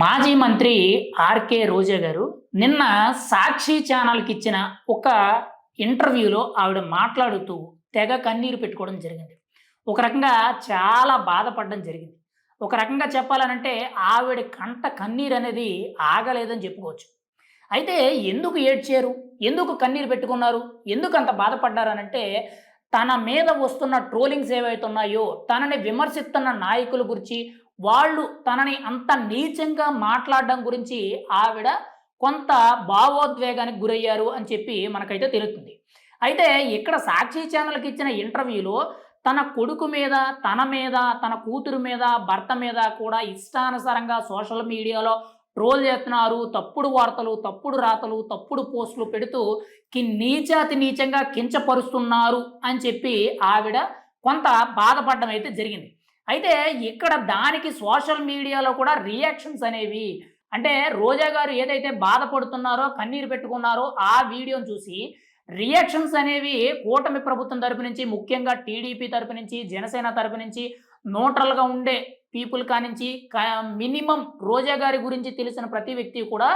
మాజీ మంత్రి ఆర్కే రోజా గారు నిన్న సాక్షి ఛానల్కి ఇచ్చిన ఒక ఇంటర్వ్యూలో ఆవిడ మాట్లాడుతూ తెగ కన్నీరు పెట్టుకోవడం జరిగింది. ఒక రకంగా చాలా బాధపడడం జరిగింది. ఒక రకంగా చెప్పాలనంటే ఆవిడ కంట కన్నీరు అనేది ఆగలేదని చెప్పుకోవచ్చు. అయితే ఎందుకు ఏడ్చారు? ఎందుకు కన్నీరు పెట్టుకున్నారు? ఎందుకు అంత బాధపడ్డారనంటే తన మీద వస్తున్న ట్రోలింగ్స్ ఏవైతే ఉన్నాయో తనని విమర్శిస్తున్న నాయకుల గురించి వాళ్ళు తనని అంత నీచంగా మాట్లాడడం గురించి ఆవిడ కొంత భావోద్వేగానికి గురయ్యారు అని చెప్పి మనకైతే తెలుస్తుంది. అయితే ఇక్కడ సాక్షి ఛానల్కి ఇచ్చిన ఇంటర్వ్యూలో తన కొడుకు మీద తన మీద తన కూతురు మీద భర్త మీద కూడా ఇష్టానుసారంగా సోషల్ మీడియాలో ట్రోల్ చేస్తున్నారు. తప్పుడు వార్తలు తప్పుడు రాతలు తప్పుడు పోస్టులు పెడుతూ కి నీచాతి నీచంగా కించపరుస్తున్నారు అని చెప్పి ఆవిడ కొంత బాధపడడం అయితే జరిగింది. అయితే ఇక్కడ దానికి సోషల్ మీడియాలో కూడా రియాక్షన్స్ అనేవి అంటే రోజా గారు ఏదైతే బాధపడుతున్నారో కన్నీరు పెట్టుకున్నారో ఆ వీడియోని చూసి రియాక్షన్స్ అనేవి కూటమి ప్రభుత్వం తరపు నుంచి ముఖ్యంగా టీడీపీ తరపు నుంచి జనసేన తరపు నుంచి న్యూట్రల్గా ఉండే పీపుల్ కానించి మినిమం రోజా గారి గురించి తెలిసిన ప్రతి వ్యక్తి కూడా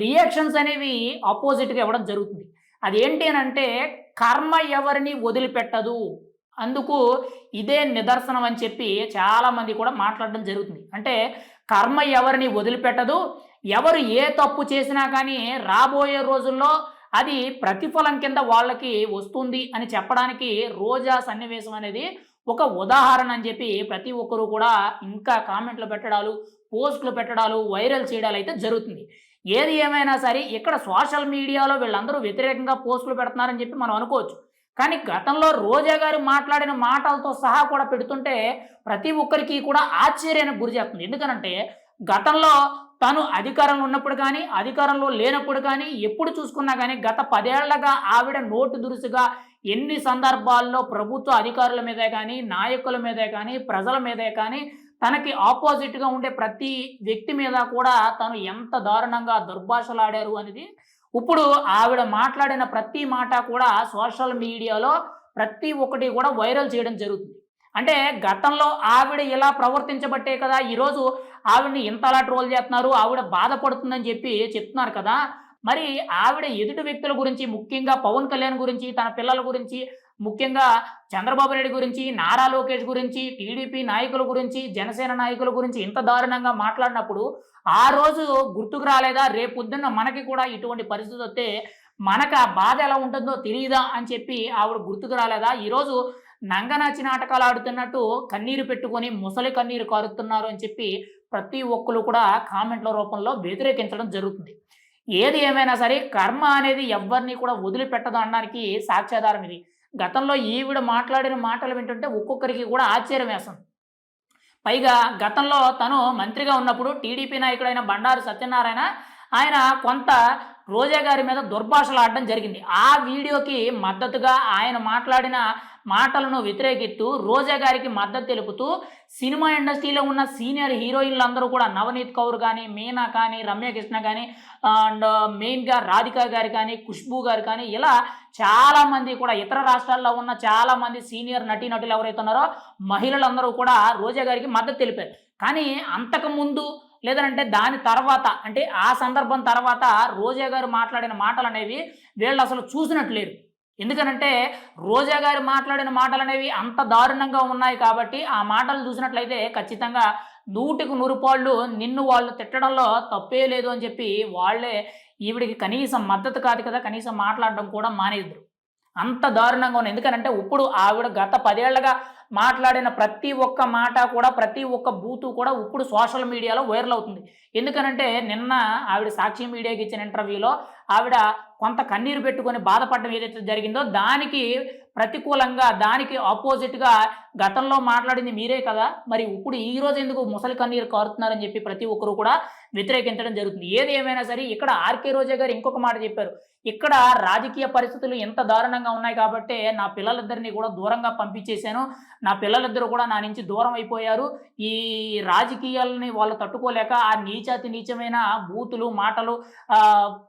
రియాక్షన్స్ అనేవి ఆపోజిట్గా ఇవ్వడం జరుగుతుంది. అదేంటి అని అంటే కర్మ ఎవరిని వదిలిపెట్టదు. అందుకు ఇదే నిదర్శనం అని చెప్పి చాలామంది కూడా మాట్లాడడం జరుగుతుంది. అంటే కర్మ ఎవరిని వదిలిపెట్టదు ఎవరు ఏ తప్పు చేసినా కానీ రాబోయే రోజుల్లో అది ప్రతిఫలం కింద వాళ్ళకి వస్తుంది అని చెప్పడానికి రోజా సన్నివేశం అనేది ఒక ఉదాహరణ అని చెప్పి ప్రతి ఒక్కరూ కూడా ఇంకా కామెంట్లు పెట్టడాలు పోస్టులు పెట్టడాలు వైరల్ చేయడాలు అయితే జరుగుతుంది. ఏది ఏమైనా సరే ఇక్కడ సోషల్ మీడియాలో వీళ్ళందరూ వ్యతిరేకంగా పోస్టులు పెడుతున్నారని చెప్పి మనం అనుకోవచ్చు. కానీ గతంలో రోజా గారు మాట్లాడిన మాటలతో సహా కూడా పెడుతుంటే ప్రతి ఒక్కరికి కూడా ఆశ్చర్యానికి గురి చేస్తుంది. ఎందుకనంటే గతంలో తను అధికారంలో ఉన్నప్పుడు కానీ అధికారంలో లేనప్పుడు కానీ ఎప్పుడు చూసుకున్నా కానీ గత పదేళ్ళగా ఆవిడ నోటు దురుసుగా ఎన్ని సందర్భాల్లో ప్రభుత్వ అధికారుల మీదే కానీ నాయకుల మీదే కానీ ప్రజల మీదే కానీ తనకి ఆపోజిట్గా ఉండే ప్రతి వ్యక్తి మీద కూడా తను ఎంత దారుణంగా దుర్భాషలాడారు అనేది ఇప్పుడు ఆవిడ మాట్లాడిన ప్రతి మాట కూడా సోషల్ మీడియాలో ప్రతి ఒక్కటి కూడా వైరల్ చేయడం జరుగుతుంది. అంటే గతంలో ఆవిడ ఇలా ప్రవర్తించబట్టే కదా ఈరోజు ఆవిడని ఇంతలా ట్రోల్ చేస్తున్నారు ఆవిడ బాధపడుతుందని చెప్పి చెప్తున్నారు కదా. మరి ఆవిడ ఎదుటి వ్యక్తుల గురించి ముఖ్యంగా పవన్ కళ్యాణ్ గురించి తన పిల్లల గురించి ముఖ్యంగా చంద్రబాబు నాయుడు గురించి నారా లోకేష్ గురించి టీడీపీ నాయకుల గురించి జనసేన నాయకుల గురించి ఇంత దారుణంగా మాట్లాడినప్పుడు ఆ రోజు గుర్తుకు రాలేదా? రేపొద్దున్న మనకి కూడా ఇటువంటి పరిస్థితి వస్తే మనకు ఆ బాధ ఎలా ఉంటుందో తెలియదా అని చెప్పి ఆవిడ గుర్తుకు రాలేదా? ఈరోజు నంగనాచి నాటకాలు ఆడుతున్నట్టు కన్నీరు పెట్టుకొని ముసలి కన్నీరు కారుతున్నారు అని చెప్పి ప్రతి ఒక్కరు కూడా కామెంట్ల రూపంలో వ్యతిరేకించడం జరుగుతుంది. ఏది ఏమైనా సరే కర్మ అనేది ఎవరిని కూడా వదిలిపెట్టదు అనడానికి సాక్ష్యాధారం ఇది. గతంలో ఈవిడ మాట్లాడిన మాటలు వింటుంటే ఒక్కొక్కరికి కూడా ఆశ్చర్యం వేస్తుంది. పైగా గతంలో తను మంత్రిగా ఉన్నప్పుడు టీడీపీ నాయకుడైన బండారు సత్యనారాయణ ఆయన కొంత రోజా గారి మీద దుర్భాషలు ఆడడం జరిగింది. ఆ వీడియోకి మద్దతుగా ఆయన మాట్లాడిన మాటలను వ్యతిరేకిస్తూ రోజా గారికి మద్దతు తెలుపుతూ సినిమా ఇండస్ట్రీలో ఉన్న సీనియర్ హీరోయిన్లు అందరూ కూడా నవనీత్ కౌర్ కానీ మీనా కానీ రమ్యకృష్ణ కానీ అండ్ మెయిన్గా రాధిక గారు కానీ ఖుష్బూ గారు కానీ ఇలా చాలామంది కూడా ఇతర రాష్ట్రాల్లో ఉన్న చాలామంది సీనియర్ నటీనటులు ఎవరైతే ఉన్నారో మహిళలందరూ కూడా రోజా గారికి మద్దతు తెలిపారు. కానీ అంతకుముందు లేదంటే దాని తర్వాత అంటే ఆ సందర్భం తర్వాత రోజా గారు మాట్లాడిన మాటలు అనేవి వీళ్ళు అసలు చూసినట్లేరు ఎందుకనంటే రోజా గారు మాట్లాడిన మాటలు అనేవి అంత దారుణంగా ఉన్నాయి కాబట్టి ఆ మాటలు చూసినట్లయితే ఖచ్చితంగా నూటికి నూరు పాళ్ళు నిన్ను వాళ్ళు తిట్టడంలో తప్పే లేదు అని చెప్పి వాళ్ళే ఈవిడికి కనీసం మద్దతు కాదు కదా కనీసం మాట్లాడడం కూడా మానేద్దరు. అంత దారుణంగా ఉంది. ఎందుకనంటే ఇప్పుడు ఆవిడ గత పదేళ్ళుగా మాట్లాడిన ప్రతి ఒక్క మాట కూడా ప్రతి ఒక్క బూతు కూడా ఇప్పుడు సోషల్ మీడియాలో వైరల్ అవుతుంది. ఎందుకనంటే నిన్న ఆవిడ సాక్షి మీడియాకి ఇచ్చిన ఇంటర్వ్యూలో ఆవిడ కొంత కన్నీరు పెట్టుకొని బాధపడడం ఏదైతే జరిగిందో దానికి ప్రతికూలంగా దానికి ఆపోజిట్గా గతంలో మాట్లాడింది మీరే కదా. మరి ఇప్పుడు ఈ రోజు ఎందుకు ముసలి కన్నీరు కారుతున్నారని చెప్పి ప్రతి ఒక్కరు కూడా వ్యతిరేకించడం జరుగుతుంది. ఏది ఏమైనా సరే ఇక్కడ ఆర్కే రోజా గారు ఇంకొక మాట చెప్పారు. ఇక్కడ రాజకీయ పరిస్థితులు ఎంత దారుణంగా ఉన్నాయి కాబట్టి నా పిల్లలిద్దరిని కూడా దూరంగా పంపించేశాను. నా పిల్లలిద్దరూ కూడా నా నుంచి దూరం అయిపోయారు. ఈ రాజకీయాలని వాళ్ళు తట్టుకోలేక ఆ నీచాతి నీచమైన బూతులు మాటలు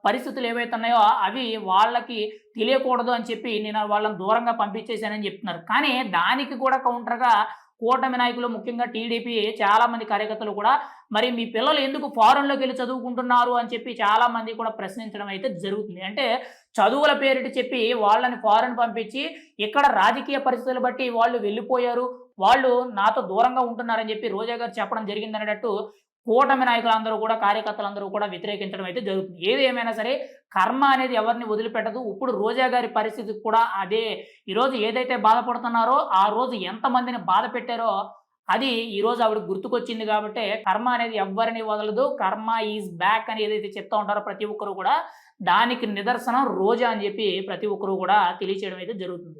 పరిస్థితులు ఏవైతే ఉన్నాయో అవి వాళ్ళకి తెలియకూడదు అని చెప్పి నేను వాళ్ళని దూరంగా పంపించేశానని చెప్తున్నారు. కానీ దానికి కూడా కౌంటర్గా కూటమి నాయకులు ముఖ్యంగా టీడీపీ చాలా మంది కార్యకర్తలు కూడా మరి మీ పిల్లలు ఎందుకు ఫారెన్లోకి వెళ్ళి చదువుకుంటున్నారు అని చెప్పి చాలా మంది కూడా ప్రశ్నించడం అయితే జరుగుతుంది. అంటే చదువుల పేరిట చెప్పి వాళ్ళని ఫారెన్ పంపించి ఇక్కడ రాజకీయ పరిస్థితులు బట్టి వాళ్ళు వెళ్ళిపోయారు వాళ్ళు నాతో దూరంగా ఉంటున్నారని చెప్పి రోజా గారు చెప్పడం జరిగిందనేటట్టు కూటమి నాయకులందరూ కూడా కార్యకర్తలందరూ కూడా వ్యతిరేకించడం అయితే జరుగుతుంది. ఏది ఏమైనా సరే కర్మ అనేది ఎవరిని వదిలిపెట్టదు. ఇప్పుడు రోజా గారి పరిస్థితి కూడా అదే. ఈరోజు ఏదైతే బాధపడుతున్నారో ఆ రోజు ఎంతమందిని బాధ పెట్టారో అది ఈరోజు ఆవిడ గుర్తుకొచ్చింది కాబట్టి కర్మ అనేది ఎవరిని వదలదు. కర్మ ఈజ్ బ్యాక్ అని ఏదైతే చెప్తా ఉంటారో ప్రతి ఒక్కరు కూడా దానికి నిదర్శనం రోజా అని చెప్పి ప్రతి ఒక్కరు కూడా తెలియచేయడం అయితే జరుగుతుంది.